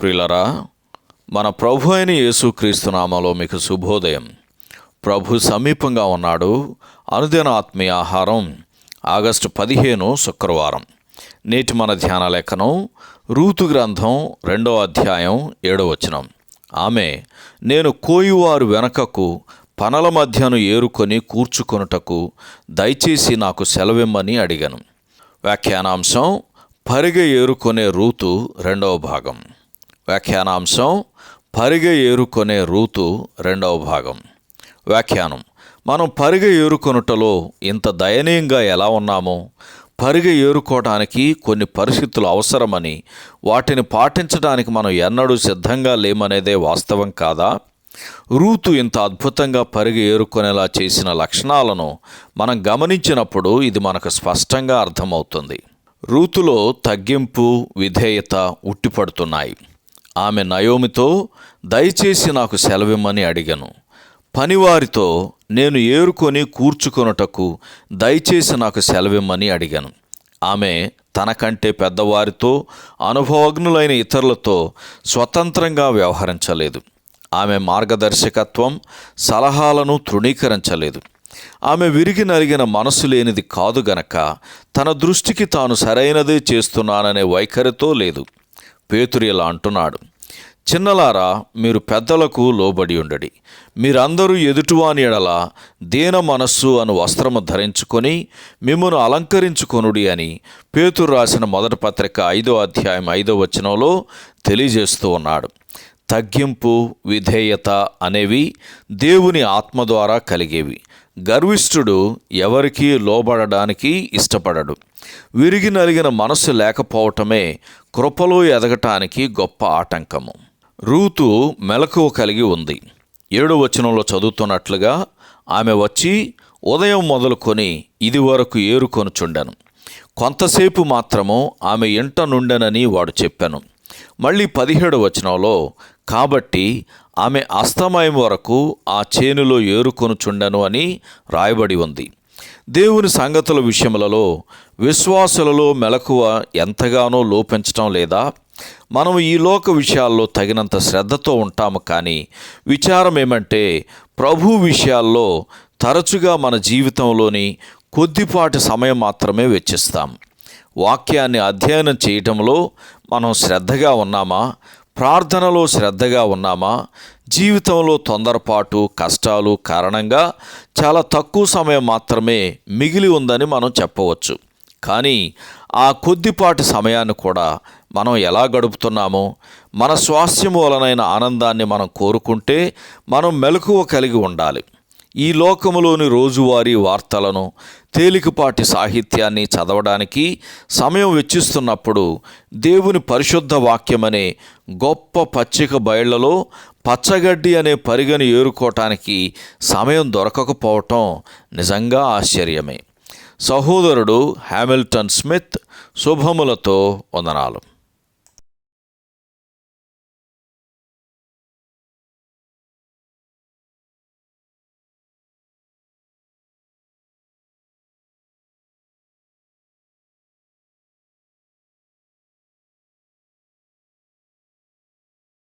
ప్రియులరా మన ప్రభు అయిన యేసుక్రీస్తు నామలో మీకు శుభోదయం. ప్రభు సమీపంగా ఉన్నాడు. అనుదిన ఆత్మీయ ఆహారం ఆగస్టు పదిహేను శుక్రవారం. నేటి మన ధ్యాన లేఖనం రూతు గ్రంథం రెండో అధ్యాయం ఏడో వచనం. ఆమె నేను కోయువారు వెనకకు పనల మధ్యను ఏరుకొని కూర్చుకొనుటకు దయచేసి నాకు సెలవిమ్మని అడిగాను. వ్యాఖ్యానాంశం పరిగ ఏరుకొనే రూతు రెండవ భాగం. వ్యాఖ్యానాంశం పరిగ ఏరుకొనే రూతు రెండవ భాగం. వ్యాఖ్యానం. మనం పరిగ ఏరుకొనుటలో ఇంత దయనీయంగా ఎలా ఉన్నామో పరిగ ఏరుకోవడానికి కొన్ని పరిస్థితులు అవసరమని వాటిని పాటించడానికి మనం ఎన్నడూ సిద్ధంగా లేమనేదే వాస్తవం కాదా? రూతు ఇంత అద్భుతంగా పరిగ ఏరుకునేలా చేసిన లక్షణాలను మనం గమనించినప్పుడు ఇది మనకు స్పష్టంగా అర్థమవుతుంది. రూతులో తగ్గింపు విధేయత ఉట్టిపడుతున్నాయి. ఆమె నయోమితో దయచేసి నాకు సెలవిమ్మని అడిగాను. పనివారితో నేను ఏరుకొని కూర్చుకొనుటకు దయచేసి నాకు సెలవిమ్మని అడిగాను. ఆమె తనకంటే పెద్దవారితో అనుభవజ్ఞులైన ఇతరులతో స్వతంత్రంగా వ్యవహరించలేదు. ఆమె మార్గదర్శకత్వం సలహాలను తృణీకరించలేదు. ఆమె విరిగి నలిగిన మనసు లేనిది కాదు గనక తన దృష్టికి తాను సరైనదే చేస్తున్నాననే వైఖరితో లేదు. పేతురు ఇలా అంటున్నాడు. చిన్నలారా మీరు పెద్దలకు లోబడి ఉండడి. మీరందరూ ఎదుటివాని ఎడల దీన మనస్సు అను వస్త్రము ధరించుకొని మిమ్మను అలంకరించుకొనుడి అని పేతురు రాసిన మొదటి పత్రిక ఐదో అధ్యాయం ఐదో వచనంలో తెలియజేస్తూ ఉన్నాడు. తగ్గింపు విధేయత అనేవి దేవుని ఆత్మ ద్వారా కలిగేవి. గర్విష్ఠుడు ఎవరికీ లోబడడానికి ఇష్టపడడు. విరిగి నలిగిన మనస్సు లేకపోవటమే కృపలో ఎదగటానికి గొప్ప ఆటంకము. రూతు మెలకువ కలిగి ఉంది. ఏడు వచనంలో చదువుతున్నట్లుగా ఆమె వచ్చి ఉదయం మొదలుకొని ఇది వరకు ఏరుకొనుచుండెను. కొంతసేపు మాత్రము ఆమె ఇంట నుండెనని వాడు చెప్పాను. మళ్ళీ పదిహేడు వచనంలో కాబట్టి ఆమె అస్తమయం వరకు ఆ చేనులో ఏరుకొనుచుండెను అని రాయబడి ఉంది. దేవుని సంగతుల విషయములలో విశ్వాసులలో మెలకువ ఎంతగానో లోపించటం లేదా మనం ఈ లోక విషయాల్లో తగినంత శ్రద్ధతో ఉంటాము కానీ విచారం ఏమంటే ప్రభు విషయాల్లో తరచుగా మన జీవితంలోని కొద్దిపాటి సమయం మాత్రమే వెచ్చిస్తాం. వాక్యాన్ని అధ్యయనం చేయటంలో మనం శ్రద్ధగా ఉన్నామా? ప్రార్థనలో శ్రద్ధగా ఉన్నామా? జీవితంలో తొందరపాటు కష్టాలు కారణంగా చాలా తక్కువ సమయం మాత్రమే మిగిలి ఉందని మనం చెప్పవచ్చు. కానీ ఆ కొద్దిపాటి సమయాన్ని కూడా మనం ఎలా గడుపుతున్నామో మన స్వాస్థ్యం వలనైన ఆనందాన్ని మనం కోరుకుంటే మనం మెలకువ కలిగి ఉండాలి. ఈ లోకములోని రోజువారీ వార్తలను తేలికపాటి సాహిత్యాన్ని చదవడానికి సమయం వెచ్చిస్తున్నప్పుడు దేవుని పరిశుద్ధ వాక్యమనే గొప్ప పచ్చిక బయళ్ళలో పచ్చగడ్డి అనే పరిగని ఏరుకోవటానికి సమయం దొరకకపోవటం నిజంగా ఆశ్చర్యమే. సహోదరుడు హ్యామిల్టన్ స్మిత్ శుభములతో వందనాలు.